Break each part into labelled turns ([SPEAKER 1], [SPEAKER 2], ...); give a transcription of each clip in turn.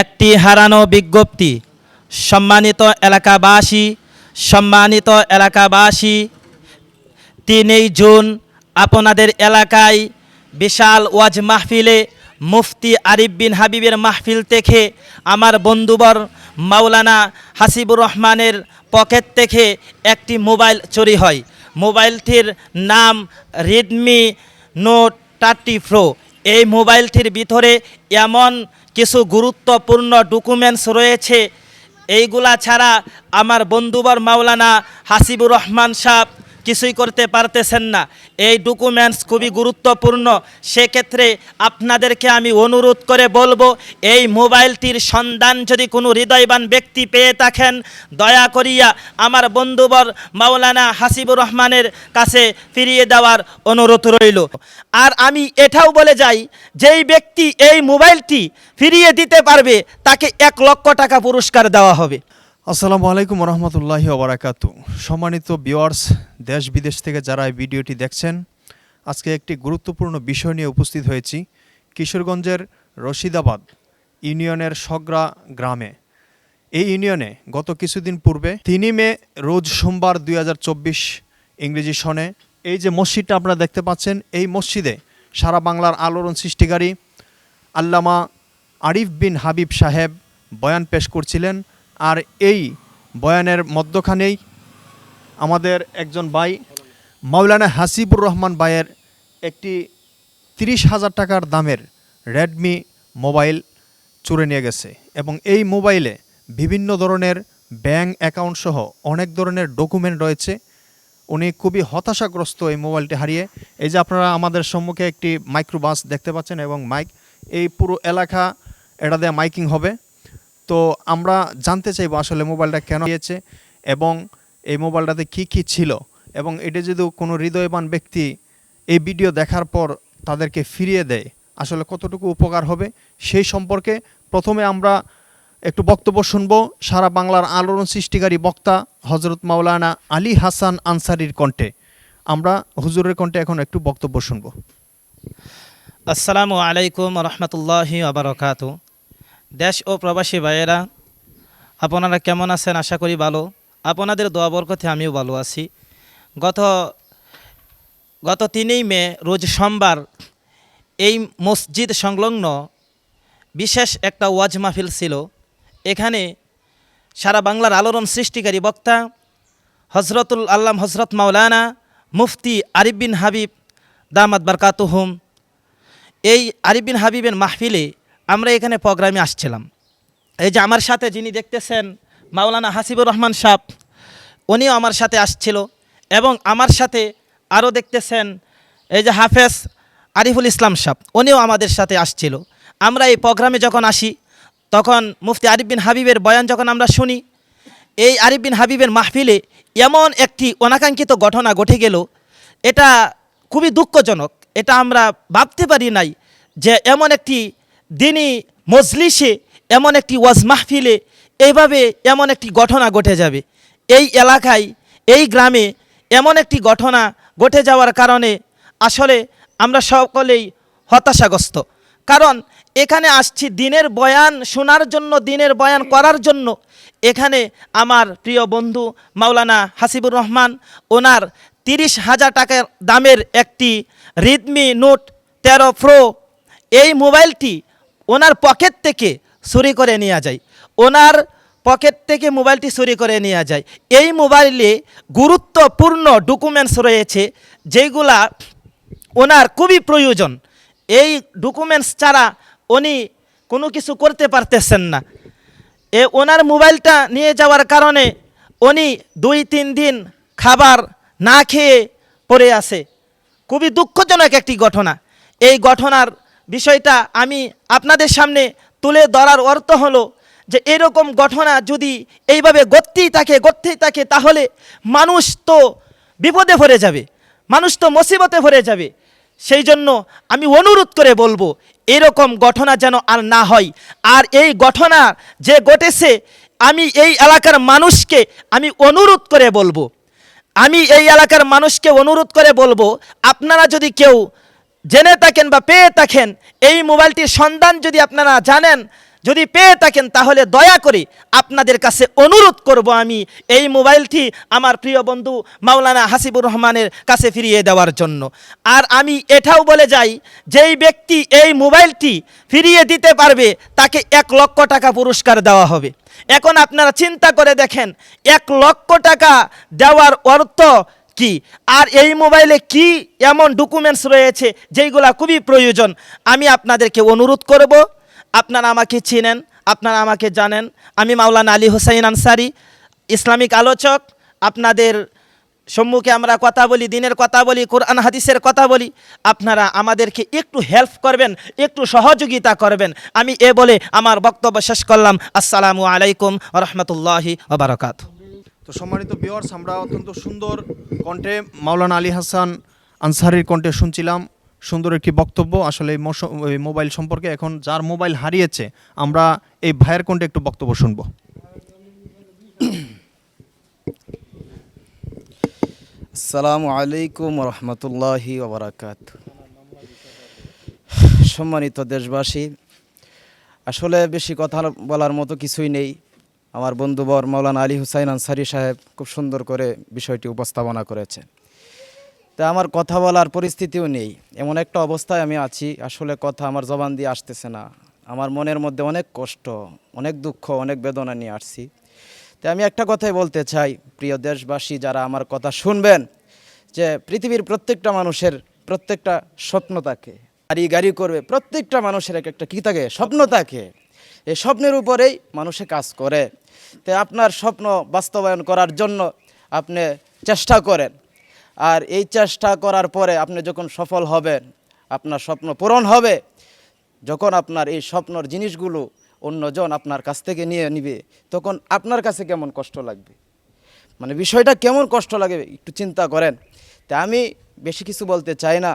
[SPEAKER 1] একটি হারানো বিজ্ঞপ্তি। সম্মানিত এলাকাবাসী সম্মানিত এলাকাবাসী, তিনই জুন আপনাদের এলাকায় বিশাল ওয়াজ মাহফিলে মুফতি আরিফ বিন হাবিবের মাহফিল থেকে আমার বন্ধুবর মাওলানা হাসিবুর রহমানের পকেট থেকে একটি মোবাইল চুরি হয়। মোবাইলটির নাম রেডমি নোট থার্টি প্রো। এই মোবাইলটির ভিতরে এমন কিছু গুরুত্বপূর্ণ ডকুমেন্টস রয়েছে। এইগুলা ছাড়া আমার বন্ধুবর মাওলানা হাসিবুর রহমান সাহ কিছুই করতে পারতেছেন না। এই ডকুমেন্টস খুবই গুরুত্বপূর্ণ। সেক্ষেত্রে আপনাদেরকে আমি অনুরোধ করে বলব, এই মোবাইলটির সন্ধান যদি কোনো হৃদয়বান ব্যক্তি পেয়ে থাকেন, দয়া করিয়া আমার বন্ধুবর মাওলানা হাসিবুর রহমানের কাছে ফিরিয়ে দেওয়ার অনুরোধ রইল। আর আমি এটাও বলে যাই, যেই ব্যক্তি এই মোবাইলটি ফিরিয়ে দিতে পারবে, তাকে এক লক্ষ টাকা পুরস্কার দেওয়া হবে।
[SPEAKER 2] আসসালামু আলাইকুম রহমতুল্লাহি ওবরাকাতু। সম্মানিত বিওয়ার্স দেশ বিদেশ থেকে যারা এই ভিডিওটি দেখছেন, আজকে একটি গুরুত্বপূর্ণ বিষয় নিয়ে উপস্থিত হয়েছি, কিশোরগঞ্জের রশিদাবাদ ইউনিয়নের সগরা গ্রামে। এই ইউনিয়নে গত কিছুদিন পূর্বে তিনই মে রোজ সোমবার দুই হাজার চব্বিশ ইংরেজি সনে এই যে মসজিদটা আপনারা দেখতে পাচ্ছেন, এই মসজিদে সারা বাংলার আলোড়ন সৃষ্টিকারী আল্লামা আরিফ বিন হাবিব সাহেব বয়ান পেশ করছিলেন। আর এই বয়ানের মধ্যখানেই আমাদের একজন ভাই, মাওলানা হাসিবুর রহমান ভাইয়ের একটি তিরিশ হাজার টাকার দামের রেডমি মোবাইল চুরে নিয়ে গেছে এবং এই মোবাইলে বিভিন্ন ধরনের ব্যাঙ্ক অ্যাকাউন্ট সহ অনেক ধরনের ডকুমেন্ট রয়েছে। উনি খুবই হতাশাগ্রস্ত এই মোবাইলটি হারিয়ে। এই যে আপনারা আমাদের সম্মুখে একটি মাইক্রোবাস দেখতে পাচ্ছেন এবং মাইক, এই পুরো এলাকা এটা দিয়ে মাইকিং হবে। তো আমরা জানতে চাইব আসলে মোবাইলটা কেন দিয়েছে এবং এই মোবাইলটাতে কি কি ছিল এবং এটা যদি কোনো হৃদয়বান ব্যক্তি এই ভিডিও দেখার পর তাদেরকে ফিরিয়ে দেয়, আসলে কতটুকু উপকার হবে সেই সম্পর্কে প্রথমে আমরা একটু বক্তব্য শুনব। সারা বাংলার আলোড়ন সৃষ্টিকারী বক্তা হজরত মাওলানা আলী হাসান আনসারির কণ্ঠে। আমরা হুজুরের কণ্ঠে এখন একটু বক্তব্য শুনব।
[SPEAKER 1] আসসালামু আলাইকুম রহমতুল্লাহি আবরকাত দেশ ও প্রবাসী ভাইয়েরা, আপনারা কেমন আছেন? আশা করি ভালো। আপনাদের দোয়া বরকতে আমিও ভালো আছি। গত গত তিনই মে, রোজ সোমবার, এই মসজিদ সংলগ্ন বিশেষ একটা ওয়াজ মাহফিল ছিল। এখানে সারা বাংলার আলোড়ন সৃষ্টিকারী বক্তা হজরতুল আল্লাম হজরত মাওলানা মুফতি আরিফ বিন হাবিব, দামাত বারকাতুহুম। এই আরিফ বিন হাবিবের মাহফিলে আমরা এখানে প্রোগ্রামে আসছিলাম। এই যে আমার সাথে যিনি দেখতেছেন মাওলানা হাসিবুর রহমান সাহ উনিও আমার সাথে আসছিল এবং আমার সাথে আরও দেখতেছেন এই যে হাফেজ আরিফুল ইসলাম সাহ উনিও আমাদের সাথে আসছিল। আমরা এই প্রোগ্রামে যখন আসি, তখন মুফতি আরিফ বিন হাবিবের বয়ান যখন আমরা শুনি, এই আরিফ বিন হাবিবের মাহফিলে এমন একটি অনাকাঙ্ক্ষিত ঘটনা ঘটে গেল। এটা খুবই দুঃখজনক। এটা আমরা ভাবতে পারি নাই যে এমন একটি দিনই মজলিসে এমন একটি ওয়াজ মাহফিলে এইভাবে এমন একটি ঘটনা ঘটে যাবে। এই এলাকায়, এই গ্রামে এমন একটি ঘটনা ঘটে যাওয়ার কারণে আসলে আমরা সকলেই হতাশাগ্রস্ত। কারণ এখানে আসছি দিনের বয়ান শোনার জন্য, দিনের বয়ান করার জন্য। এখানে আমার প্রিয় বন্ধু মাওলানা হাসিবুর রহমান, ওনার তিরিশ হাজার টাকার দামের একটি রিদমি নোট তেরো প্রো, এই মোবাইলটি ওনার পকেট থেকে চুরি করে নেওয়া যায়। ওনার পকেট থেকে মোবাইলটি চুরি করে নেওয়া যায়। এই মোবাইলে গুরুত্বপূর্ণ ডকুমেন্টস রয়েছে যেগুলা ওনার খুবই প্রয়োজন। এই ডকুমেন্টস ছাড়া উনি কোনো কিছু করতে পারতেছেন না। এ ওনার মোবাইলটা নিয়ে যাওয়ার কারণে উনি দুই, তিন দিন খাবার না খেয়ে পড়ে আছে। খুবই দুঃখজনক একটি ঘটনা। এই ঘটনার বিষয়টা আমি আপনাদের সামনে তুলে ধরার অর্থ হলো যে এরকম ঘটনা যদি এইভাবে গড়তেই থাকে গড়তেই থাকে, তাহলে মানুষ তো বিপদে ভরে যাবে, মানুষ তো মুসিবতে ভরে যাবে। সেই জন্য আমি অনুরোধ করে বলব, এরকম ঘটনা যেন আর না হয়। আর এই ঘটনা যে ঘটেছে, আমি এই এলাকার মানুষকে আমি অনুরোধ করে বলব। আমি এই এলাকার মানুষকে অনুরোধ করে বলব, আপনারা যদি কেউ জেনে থাকেন বা পেয়ে থাকেন, এই মোবাইলটির সন্ধান যদি আপনারা জানেন, যদি পেয়ে থাকেন তাহলে দয়া করে আপনাদের কাছে অনুরোধ করব আমি এই মোবাইলটি আমার প্রিয় বন্ধু মাওলানা হাসিবুর রহমানের কাছে ফিরিয়ে দেওয়ার জন্য। আর আমি এটাও বলে যাই, যেই ব্যক্তি এই মোবাইলটি ফিরিয়ে দিতে পারবে, তাকে এক লক্ষ টাকা পুরস্কার দেওয়া হবে। এখন আপনারা চিন্তা করে দেখেন, এক লক্ষ টাকা দেওয়ার অর্থ কি? আর এই মোবাইলে কি এমন ডকুমেন্টস রয়েছে যেইগুলা খুবই প্রয়োজন? আমি আপনাদেরকে অনুরোধ করব, আপনারা আমাকে চিনেন, আপনারা আমাকে জানেন। আমি মাওলানা আলী হোসাইন আনসারি, ইসলামিক আলোচক। আপনাদের সম্মুখে আমরা কথা বলি, দিনের কথা বলি, কোরআন, হাদিসের কথা বলি। আপনারা আমাদেরকে একটু হেল্প করবেন, একটু সহযোগিতা করবেন। আমি এ বলে আমার বক্তব্য শেষ করলাম। আসসালামু আলাইকুম রহমতুল্লাহি ওবরাকাত
[SPEAKER 2] তো সম্মানিত ভিউয়ার্স আমরা অত্যন্ত সুন্দর কণ্ঠে মাওলানা আলী হাসান আনসারির কণ্ঠে শুনছিলাম। সুন্দর একটি বক্তব্য, আসলে এই মোবাইল সম্পর্কে এখন যার মোবাইল হারিয়েছে, আমরা এই ভাইয়ের কণ্ঠে একটু বক্তব্য শুনব।
[SPEAKER 3] আসসালামু আলাইকুম রহমতুল্লাহি সম্মানিত দেশবাসী, আসলে বেশি কথা বলার মতো কিছুই নেই। আমার বন্ধুবর মৌলানা আলী হুসাইন আনসারি সাহেব খুব সুন্দর করে বিষয়টি উপস্থাপনা করেছেন তা আমার কথা বলার পরিস্থিতিও নেই। এমন একটা অবস্থায় আমি আছি, আসলে কথা আমার জবান দিয়ে আসতেছে না। আমার মনের মধ্যে অনেক কষ্ট, অনেক দুঃখ, অনেক বেদনা নিয়ে আসছি। তাই আমি একটা কথাই বলতে চাই, প্রিয় দেশবাসী, যারা আমার কথা শুনবেন, যে পৃথিবীর প্রত্যেকটা মানুষের প্রত্যেকটা স্বপ্ন থাকে, গাড়ি গাড়ি করবে, প্রত্যেকটা মানুষের এক একটা কী থাকে? স্বপ্ন থাকে। এই স্বপ্নের উপরেই মানুষে কাজ করে। তো আপনার স্বপ্ন বাস্তবায়ন করার জন্য আপনি চেষ্টা করেন। আর এই চেষ্টা করার পরে আপনি যখন সফল হবেন, আপনার স্বপ্ন পূরণ হবে, যখন আপনার এই স্বপ্নর জিনিসগুলো অন্যজন আপনার কাছ থেকে নিয়ে নিবে, তখন আপনার কাছে কেমন কষ্ট লাগবে? মানে বিষয়টা কেমন কষ্ট লাগে একটু চিন্তা করেন। তা আমি বেশি কিছু বলতে চাই না।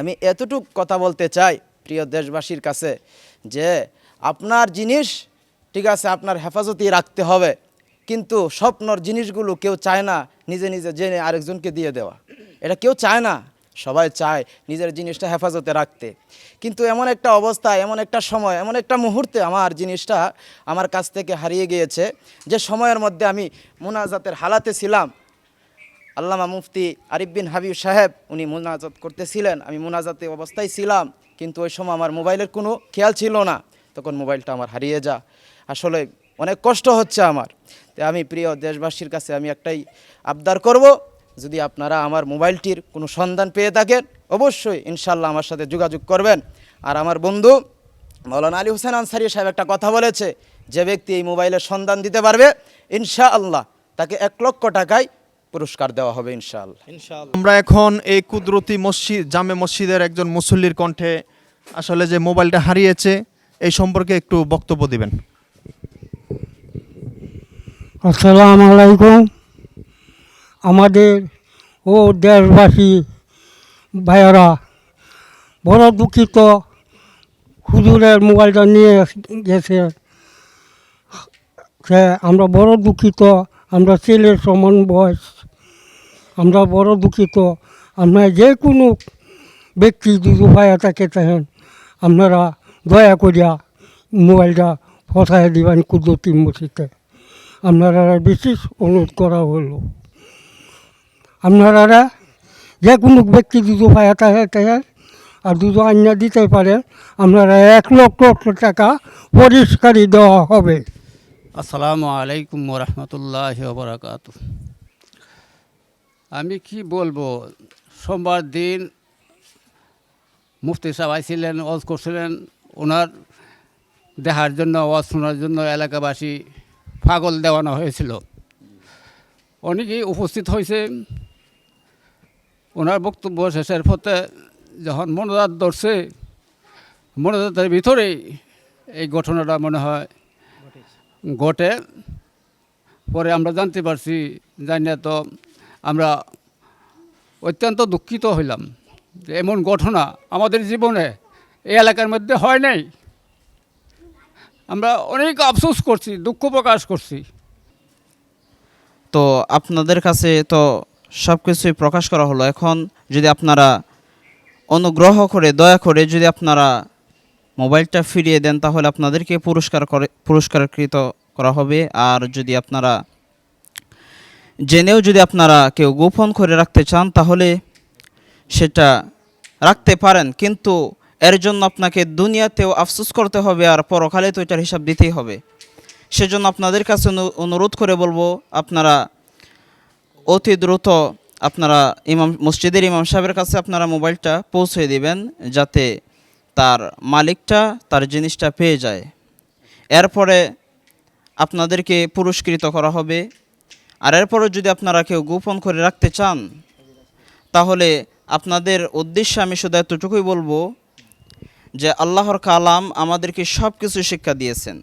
[SPEAKER 3] আমি এতটুক কথা বলতে চাই প্রিয় দেশবাসীর কাছে যে আপনার জিনিস, ঠিক আছে, আপনার হেফাজতি রাখতে হবে। কিন্তু স্বপ্নর জিনিসগুলো কেউ চায় না নিজে নিজে জেনে আরেকজনকে দিয়ে দেওয়া। এটা কেউ চায় না। সবাই চায় নিজের জিনিসটা হেফাজতে রাখতে। কিন্তু এমন একটা অবস্থা, এমন একটা সময়, এমন একটা মুহূর্তে আমার জিনিসটা আমার কাছ থেকে হারিয়ে গিয়েছে যে সময়ের মধ্যে আমি মোনাজাতের হালাতে ছিলাম। আল্লামা মুফতি আরিফ বিন হাবিব সাহেব, উনি মোনাজাত করতেছিলেন। আমি মোনাজাতে অবস্থায় ছিলাম, কিন্তু ওই সময় আমার মোবাইলের কোনো খেয়াল ছিল না। তখন মোবাইলটা আমার হারিয়ে যা আসলে অনেক কষ্ট হচ্ছে আমার। তাই আমি প্রিয় দেশবাসীর কাছে আমি একটাই আবদার করব, যদি আপনারা আমার মোবাইলটির কোনো সন্ধান পেয়ে থাকেন, অবশ্যই ইনশাল্লাহ আমার সাথে যোগাযোগ করবেন। আর আমার বন্ধু মৌলানা আলী হোসেন আনসারি সাহেব একটা কথা বলেছে, যে ব্যক্তি এই মোবাইলের সন্ধান দিতে পারবে, ইনশাআল্লাহ তাকে এক লক্ষ টাকায় পুরস্কার দেওয়া হবে ইনশাআল্লাহ।
[SPEAKER 1] ইনশাআল্লাহ।
[SPEAKER 2] আমরা এখন এই কুদরতি মসজিদ, জামে মসজিদের একজন মুসল্লির কণ্ঠে আসলে যে মোবাইলটা হারিয়েছে এই সম্পর্কে একটু বক্তব্য দিবেন।
[SPEAKER 4] আসসালাম আলাইকুম। আমাদের ও দেশবাসী, ভাইয়েরা, বড় দুঃখিত হুজুরের মোবাইলটা নিয়ে গেছে। সে আমরা বড় দুঃখিত, আমরা ছেলের সমান বয়স, আমরা বড় দুঃখিত। আমরা যে কোনো ব্যক্তি যদি ভাইয়া থাকে থাকেন আপনারা দয়া করিয়া মোবাইলটা ফসায় দিবেন কুদরতি মসজিদে আপনারা বিশেষ অনুরোধ করা হলো। আপনারা যে কোনো ব্যক্তি দুটো পায়া থাকে আর দুটো আইনা দিতে পারে, আপনারা এক লক্ষ টাকা পরিষ্কারই দেওয়া হবে।
[SPEAKER 5] আসসালামু আলাইকুম রহমতুল্লাহ বরাকাত আমি কি বলব, সোমবার দিন মুফতি সাহেব আইছিলেন, ওয়াজ করছিলেন ওনার দেখার জন্য ওয়াজ শোনার জন্য এলাকাবাসী পাগল দেওয়ানো হয়েছিল। অনেকেই উপস্থিত হয়েছে। ওনার বক্তব্য শেষের পথে যখন মনোজাত ধরছে, মনোজাতের ভিতরেই এই ঘটনাটা মনে হয় ঘটে। পরে আমরা জানতে পারছি জানি তো আমরা অত্যন্ত দুঃখিত হইলাম যে এমন ঘটনা আমাদের জীবনে এই এলাকার মধ্যে হয় নাই। আমরা অনেক আফসোস করছি, দুঃখ প্রকাশ করছি।
[SPEAKER 6] তো আপনাদের কাছে তো সব কিছুই প্রকাশ করা হলো। এখন যদি আপনারা অনুগ্রহ করে, দয়া করে যদি আপনারা মোবাইলটা ফিরিয়ে দেন, তাহলে আপনাদেরকে পুরস্কার করে পুরস্কারকৃত করা হবে। আর যদি আপনারা জেনেও যদি আপনারা কেউ গোপন করে রাখতে চান, তাহলে সেটা রাখতে পারেন। কিন্তু এর জন্য আপনাকে দুনিয়াতেও আফসোস করতে হবে আর পরকালে তো এটার হিসাব দিতেই হবে। সেজন্য আপনাদের কাছে অনু- অনুরোধ করে বলব, আপনারা অতি দ্রুত আপনারা ইমাম মসজিদের ইমাম সাহেবের কাছে আপনারা মোবাইলটা পৌঁছে দিবেন, যাতে তার মালিকটা তার জিনিসটা পেয়ে যায়। এরপরে আপনাদেরকে পুরস্কৃত করা হবে। আর এরপরে যদি আপনারা কেউ গোপন করে রাখতে চান, তাহলে আপনাদের উদ্দেশ্যে আমি শুধু এতটুকুই বলব যে আল্লাহর কালাম আমাদেরকে সব কিছু শিক্ষা দিয়েছেন।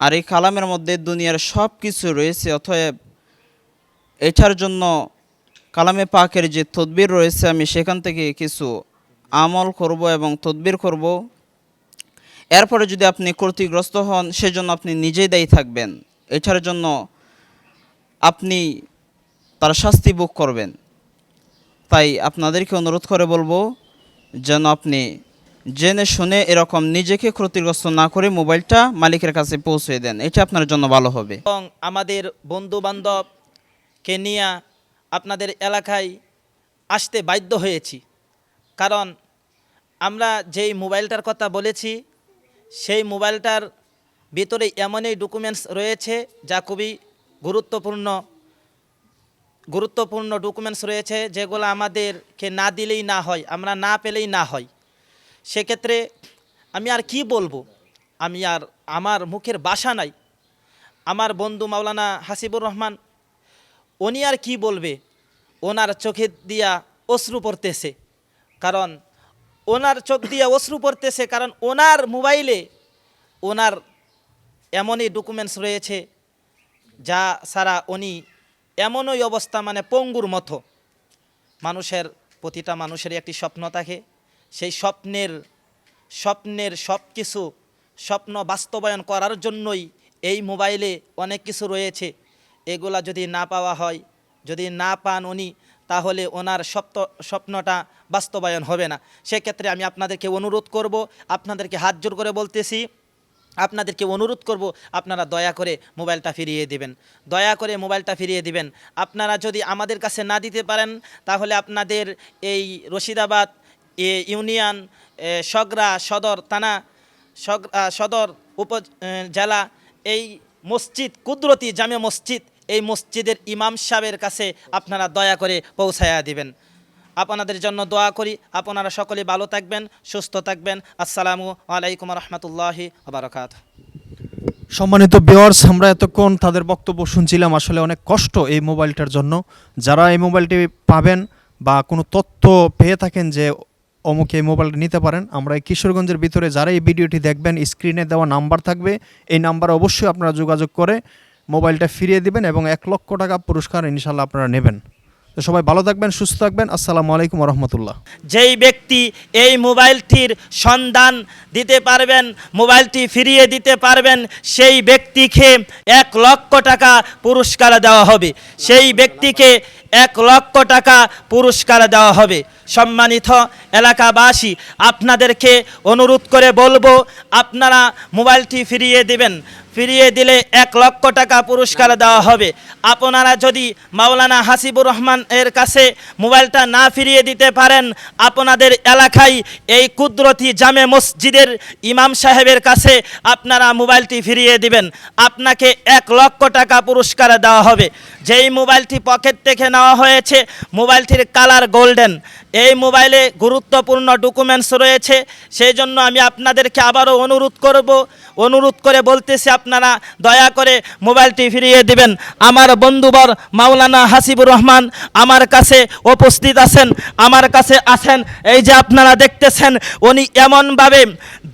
[SPEAKER 6] আর এই কালামের মধ্যে দুনিয়ার সব কিছু রয়েছে, অতএব এটার জন্য কালামে পাকের যে তদবির রয়েছে, আমি সেখান থেকে কিছু আমল করব এবং তদবির করব। এরপরে যদি আপনি ক্ষতিগ্রস্ত হন, সেজন্য আপনি নিজেই দায়ী থাকবেন। এটার জন্য আপনি তার শাস্তি ভোগ করবেন। তাই আপনাদেরকে অনুরোধ করে বলব, যেন আপনি জেনে শুনে এরকম নিজেকে ক্ষতিগ্রস্ত না করে মোবাইলটা মালিকের কাছে পৌঁছে দেন। এটা আপনার জন্য ভালো হবে।
[SPEAKER 1] এবং আমাদের বন্ধু বান্ধবকে নিয়ে আপনাদের এলাকায় আসতে বাধ্য হয়েছি। কারণ আমরা যেই মোবাইলটার কথা বলেছি, সেই মোবাইলটার ভিতরে এমনই ডকুমেন্টস রয়েছে যা খুবই গুরুত্বপূর্ণ গুরুত্বপূর্ণ ডকুমেন্টস রয়েছে যেগুলো আমাদেরকে না দিলেই না হয়, আমরা না পেলেই না হয়। সেক্ষেত্রে আমি আর কি বলব? আমি আর আমার মুখের বাসা নাই। আমার বন্ধু মাওলানা হাসিবুর রহমান, উনি আর কি বলবে? ওনার চোখে দিয়া অশ্রু পড়তেছে। কারণ ওনার চোখ দিয়ে অশ্রু পড়তেছে কারণ ওনার মোবাইলে ওনার এমনই ডকুমেন্টস রয়েছে যা সারা উনি এমনই অবস্থা মানে পঙ্গুর মতো। মানুষের, প্রতিটা মানুষেরই একটি স্বপ্ন থাকে। সেই স্বপ্নের স্বপ্নের সব কিছু স্বপ্ন বাস্তবায়ন করার জন্যই এই মোবাইলে অনেক কিছু রয়েছে। এগুলা যদি না পাওয়া হয়, যদি না পান উনি, তাহলে ওনার স্বপ্ন স্বপ্নটা বাস্তবায়ন হবে না। সেক্ষেত্রে আমি আপনাদেরকে অনুরোধ করব, আপনাদেরকে হাত জোর করে বলতেছি, আপনাদেরকে অনুরোধ করব, আপনারা দয়া করে মোবাইলটা ফিরিয়ে দিবেন। দয়া করে মোবাইলটা ফিরিয়ে দিবেন। আপনারা যদি আমাদের কাছে না দিতে পারেন, তাহলে আপনাদের এই রশিদাবাদ এ ইউনিয়ন সগরা সদর থানা, সগ- সদর উপ জেলা। এই মসজিদ, কুদরতি জামে মসজিদ, এই মসজিদের ইমাম সাহেবের কাছে আপনারা দয়া করে পৌঁছায়া দিবেন। আপনাদের জন্য দোয়া করি। আপনারা সকলে ভালো থাকবেন, সুস্থ থাকবেন। আসসালামু আলাইকুম রহমতুল্লাহি আবরকাত
[SPEAKER 2] সম্মানিত বিওয়ার্স আমরা এতক্ষণ তাদের বক্তব্য শুনছিলাম। আসলে অনেক কষ্ট এই মোবাইলটার জন্য। যারা এই মোবাইলটি পাবেন বা কোনো তথ্য পেয়ে থাকেন যে অমুক এই মোবাইলটা নিতে পারেন। আমরা এই কিশোরগঞ্জের ভিতরে যারা এই ভিডিওটি দেখবেন স্ক্রিনে দেওয়া নাম্বার থাকবে। এই নাম্বারে অবশ্যই আপনারা যোগাযোগ করে মোবাইলটা ফিরিয়ে দিবেন এবং এক লক্ষ টাকা পুরস্কার ইনশাল্লাহ আপনারা নেবেন। তো সবাই ভালো থাকবেন, সুস্থ থাকবেন। আসসালামু আলাইকুম রহমতুল্লাহ।
[SPEAKER 1] যেই ব্যক্তি এই মোবাইলটির সন্ধান দিতে পারবেন, মোবাইলটি ফিরিয়ে দিতে পারবেন, সেই ব্যক্তিকে এক লক্ষ টাকা পুরস্কার দেওয়া হবে। সেই ব্যক্তিকে এক লক্ষ টাকা পুরস্কার দেওয়া হবে। সম্মানিত এলাকাবাসী, আপনাদেরকে অনুরোধ করে বলব, আপনারা মোবাইলটি ফিরিয়ে দিবেন। ফিরিয়ে দিলে এক লক্ষ টাকা পুরস্কার দেওয়া হবে। আপনারা যদি মাওলানা হাসিবুর রহমান এর কাছে মোবাইলটা না ফিরিয়ে দিতে পারেন, আপনাদের এলাকায় এই কুদরতি জামে মসজিদের ইমাম সাহেবের কাছে আপনারা মোবাইলটি ফিরিয়ে দিবেন। আপনাকে এক লক্ষ টাকা পুরস্কার দেওয়া হবে। যেই মোবাইলটি পকেট থেকে নেওয়া হয়েছে, মোবাইলটির কালার গোল্ডেন। এই মোবাইলে গুরুত্বপূর্ণ ডকুমেন্টস রয়েছে সেই জন্য আমি আপনাদেরকে আবারও অনুরোধ করব, অনুরোধ করে বলতেছি আপনারা দয়া করে মোবাইলটি ফিরিয়ে দিবেন। আমার বন্ধুবর মাওলানা হাসিবুর রহমান আমার কাছে উপস্থিত আছেন, আমার কাছে আছেন। এই যে আপনারা দেখতেছেন, উনি এমনভাবে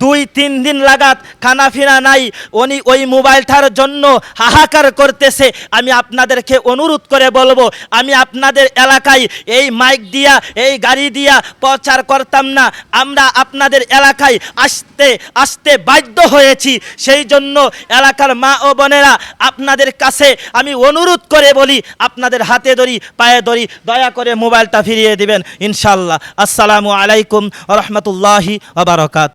[SPEAKER 1] দুই, তিন দিন লাগাত খানাফিনা নাই, উনি ওই মোবাইলটার জন্য হাহাকার করতেছে। আমি আপনাদেরকে অনুরোধ করে বলব, আমি আপনাদের এলাকায় এই মাইক দিয়া, এই গাড়ি দিয়া প্রচার করতাম না। আমরা আপনাদের এলাকায় আসতে আসতে বাধ্য হয়েছি। সেই জন্য এলাকার মা ও বোনেরা আপনাদের কাছে আমি অনুরোধ করে বলি, আপনাদের হাতে ধরি, পায়ে ধরি, দয়া করে মোবাইলটা ফিরিয়ে দিবেন ইনশাল্লাহ আসসালামু আলাইকুম রহমতুল্লাহি আবরকাত